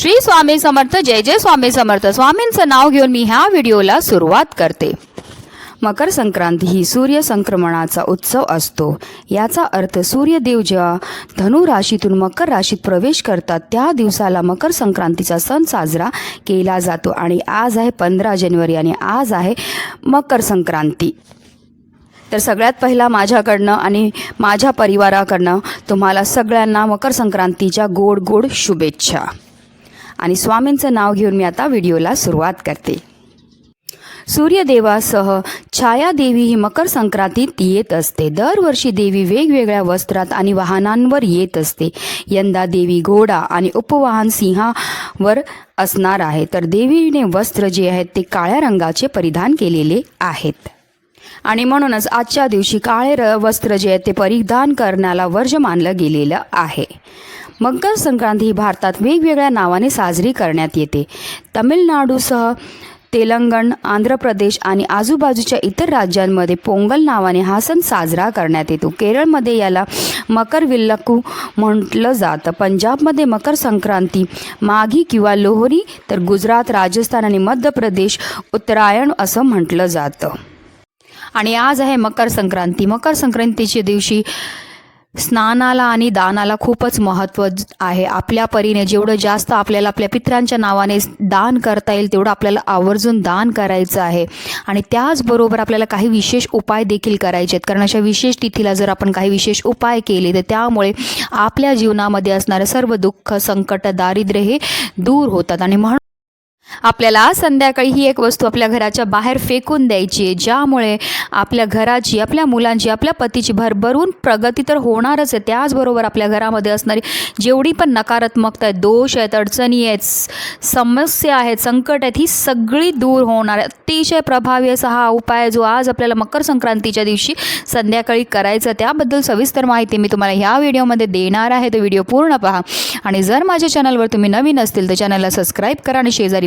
श्री स्वामी समर्थ जय जय स्वामी समर्थ. स्वामींचं नाव घेऊन मी ह्या व्हिडिओला सुरुवात करते. मकर संक्रांती ही सूर्य संक्रमणाचा उत्सव असतो. याचा अर्थ सूर्यदेव जेव्हा धनु राशीतून मकर राशीत प्रवेश करतात त्या दिवसाला मकर संक्रांतीचा सण साजरा केला जातो आणि आज आहे पंधरा जानेवारी आणि आज आहे मकर संक्रांती. तर सगळ्यात पहिला माझ्याकडनं आणि माझ्या परिवाराकडनं तुम्हाला सगळ्यांना मकर संक्रांतीच्या गोड गोड शुभेच्छा. आणि स्वामींचं नाव घेऊन मी आता व्हिडिओला सुरुवात करते. सूर्यदेवासह छायादेवी ही मकर संक्रांतीत येत असते. दरवर्षी देवी वेगवेगळ्या वस्त्रात आणि वाहनांवर येत असते. यंदा देवी घोडा आणि उपवाहन सिंहावर असणार आहे. तर देवीने वस्त्र जे आहेत ते काळ्या रंगाचे परिधान केलेले आहेत. आणि म्हणूनच आजच्या दिवशी काळे र वस्त्र जे आहे ते परिधान करण्याला वर्ज मानलं गेलेलं आहे. मकर संक्रांती ही भारतात वेगवेगळ्या नावाने साजरी करण्यात येते. तमिळनाडूसह तेलंगण आंध्र प्रदेश आणि आजूबाजूच्या इतर राज्यांमध्ये पोंगल नावाने हा सण साजरा करण्यात येतो. केरळमध्ये याला मकर विल्लकू म्हटलं जातं. पंजाबमध्ये मकर संक्रांती माघी किंवा लोहरी तर गुजरात राजस्थान आणि मध्य प्रदेश उत्तरायण असं म्हटलं जातं. आणि आज आहे मकर संक्रांती. मकर संक्रांतीच्या दिवशी स्नानाला आणि दानाला खूपच महत्त्व आहे. आपल्या परीने जेवढं जास्त आपल्याला आपल्या पित्रांच्या नावाने दान करता येईल तेवढं आपल्याला आवर्जून दान करायचं आहे. आणि त्याचबरोबर आपल्याला काही विशेष उपाय देखील करायचे आहेत. कारण अशा विशेष तिथीला जर आपण काही विशेष उपाय केले तर त्यामुळे आपल्या जीवनामध्ये असणारं सर्व दुःख संकट दारिद्र्य हे दूर होतात. आणि म्हणून आपल्याला आज संध्याकाळी ही एक वस्तू आपल्या घराच्या बाहेर फेकून द्यायची आहे ज्यामुळे आपल्या घराची आपल्या मुलांची आपल्या पतीची भरभरून प्रगती तर होणारच आहे. त्याचबरोबर आपल्या घरामध्ये असणारी जेवढी पण नकारात्मकता आहेत दोष आहेत अडचणी आहेत समस्या आहेत संकट आहेत ही सगळी दूर होणार आहे. अतिशय प्रभावी असा हा उपाय आहे जो आज आपल्याला मकर संक्रांतीच्या दिवशी संध्याकाळी करायचा त्याबद्दल सविस्तर माहिती मी तुम्हाला ह्या व्हिडिओमध्ये देणार आहे. तो व्हिडिओ पूर्ण पहा. आणि जर माझ्या चॅनलवर तुम्ही नवीन असतील तर चॅनलला सबस्क्राईब करा आणि शेजारी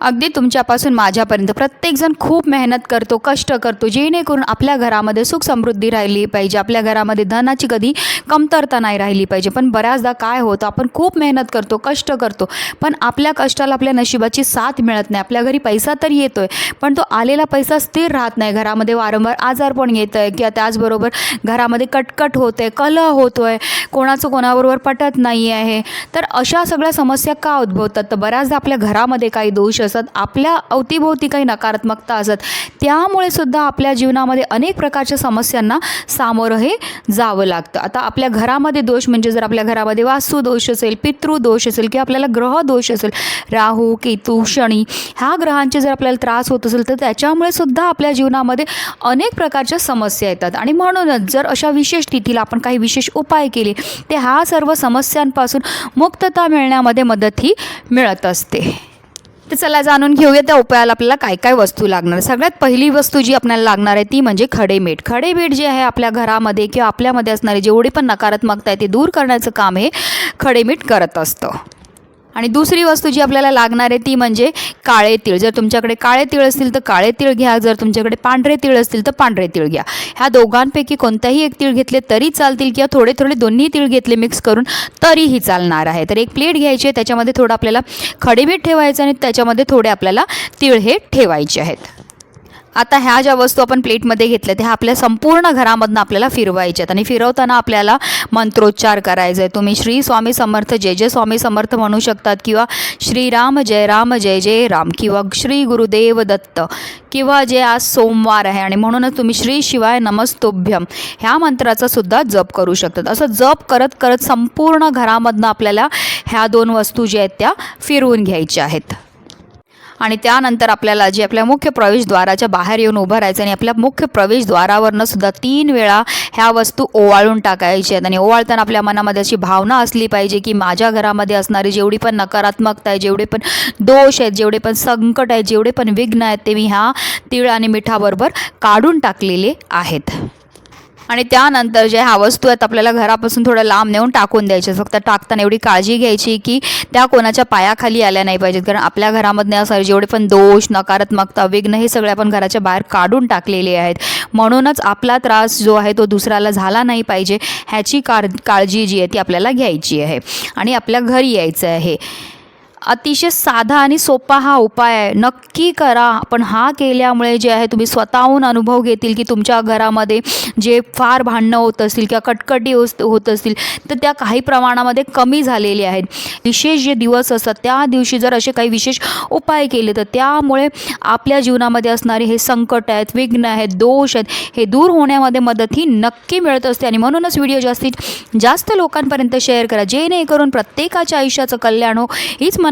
अगदी तुमच्यापासून माझ्यापर्यंत. प्रत्येकजण खूप मेहनत करतो कष्ट करतो जेणेकरून आपल्या घरामध्ये सुख समृद्धी राहिली पाहिजे. आपल्या घरामध्ये धनाची कधी कमतरता नाही राहिली पाहिजे. पण बऱ्याचदा काय होतं आपण खूप मेहनत करतो कष्ट करतो पण आपल्या कष्टाला आपल्या नशिबाची साथ मिळत नाही. आपल्या घरी पैसा तर येतो आहे पण तो आलेला पैसा स्थिर राहत नाही. घरामध्ये वारंवार आजार पण येतं आहे किंवा त्याचबरोबर घरामध्ये कटकट होते कलह होतो आहे कोणाचं कोणाबरोबर पटत नाही आहे तर अशा सगळ्या समस्या का उद्भवतात? तर बऱ्याचदा आपल्या घरामध्ये काही दोष असतात आपल्या अवतीभोवती काही नकारात्मकता असतात त्यामुळे सुद्धा आपल्या जीवनामध्ये अनेक प्रकारच्या समस्यांना सामोरं हे जावं लागतं. आता आपल्या घरामध्ये दोष म्हणजे जर आपल्या घरामध्ये वास्तू दोष असेल पितृदोष असेल किंवा आपल्याला ग्रह दोष असेल राहू केतू शनी ह्या ग्रहांचे जर आपल्याला त्रास होत असेल तर त्याच्यामुळे सुद्धा आपल्या जीवनामध्ये अनेक प्रकारच्या समस्या येतात. आणि म्हणूनच जर अशा विशेष तिथीला आपण काही विशेष उपाय केले ते ह्या सर्व समस्यांपासून मुक्तता मिळण्यामध्ये मदत ही मिळत असते. तर चला जाणून घेऊया त्या उपायाला आपल्याला काय काय वस्तू लागणार. सगळ्यात पहिली वस्तू जी आपल्याला लागणार आहे ती म्हणजे खडेमीठ. खडेमीठ जे आहे आपल्या घरामध्ये किंवा आपल्यामध्ये असणारे जेवढी पण नकारात्मकता आहे ते दूर करण्याचं काम हे खडेमीठ करत असतं. आणि दुसरी वस्तू जी आपल्याला लागणार आहे ती म्हणजे काळे तीळ. जर तुमच्याकडे काळे तीळ असतील तर काळे तीळ घ्या. जर तुमच्याकडे पांढरे तीळ असतील तर पांढरे तीळ घ्या. ह्या दोघांपैकी कोणताही एक तीळ घेतले तरी चालतील किंवा थोडे थोडे दोन्ही तीळ घेतले मिक्स करून तरीही चालणार आहे. तर एक प्लेट घ्यायची आहे. त्याच्यामध्ये थोडं आपल्याला खडेमीठ ठेवायचं आणि त्याच्यामध्ये थोडे आपल्याला तीळ हे ठेवायचे आहेत. आता ह्या ज्या वस्तू आपण प्लेटमध्ये घेतल्या त्या आपल्या संपूर्ण घरामधनं आपल्याला फिरवायच्यात. आणि फिरवताना आपल्याला मंत्रोच्चार करायचा आहे तुम्ही श्री स्वामी समर्थ जय जय स्वामी समर्थ म्हणू शकतात किंवा श्रीराम जय राम जय जय राम किंवा श्री गुरुदेव दत्त किंवा जे आज सोमवार आहे आणि म्हणूनच तुम्ही श्री शिवाय नमस्तोभ्यम ह्या मंत्राचा सुद्धा जप करू शकतात. असं जप करत करत संपूर्ण घरामधनं आपल्याला ह्या दोन वस्तू ज्या आहेत त्या फिरवून घ्यायच्या आहेत. आणि त्यानंतर आपल्याला जे आपल्या मुख्य प्रवेशद्वाराच्या बाहेर येऊन उभं राहायचं आणि आपल्या मुख्य प्रवेशद्वारावरनं सुद्धा तीन वेळा ह्या वस्तू ओवाळून टाकायच्या आहेत. आणि ओवाळताना आपल्या मनामध्ये अशी भावना असली पाहिजे की माझ्या घरामध्ये असणारी जेवढी पण नकारात्मकता आहे जेवढे पण दोष आहेत जेवढे पण संकट आहेत जेवढे पण विघ्न आहेत ते मी ह्या तीळ आणि मिठाबरोबर काढून टाकलेले आहेत. आणि त्यानंतर जे ह्या वस्तू आहेत आपल्याला घरापासून थोडं लांब नेऊन टाकून द्यायच्या फक्त टाकताना एवढी काळजी घ्यायची की त्या कोणाच्या पायाखाली आल्या नाही पाहिजेत. कारण आपल्या घरामधने असं जेवढे पण दोष नकारात्मकता विघ्न हे सगळे आपण घराच्या बाहेर काढून टाकलेले आहेत. म्हणूनच आपला त्रास जो आहे तो दुसऱ्याला झाला नाही पाहिजे. ह्याची काळ काळजी जी आहे ती आपल्याला घ्यायची आहे. आणि आपल्या घरी यायचं आहे. अतिशय साधा आणि सोपा हा उपाय आहे. नक्की करा. पण हा केल्यामुळे जे आहे तुम्ही स्वतःहून अनुभव घेतील की तुमच्या घरामध्ये जे फार भांडणं होत असतील किंवा कटकटी होत होत असतील तर त्या काही प्रमाणामध्ये कमी झालेल्या आहेत. विशेष जे दिवस असतात त्या दिवशी जर असे काही विशेष उपाय केले तर त्यामुळे आपल्या जीवनामध्ये असणारे हे संकट आहेत विघ्न आहेत दोष आहेत हे दूर होण्यामध्ये मदत ही नक्की मिळत असते. आणि म्हणूनच व्हिडिओ जास्तीत जास्त लोकांपर्यंत शेअर करा. जेणेकरून प्रत्येकाच्या आयुष्याचं कल्याण हो हीच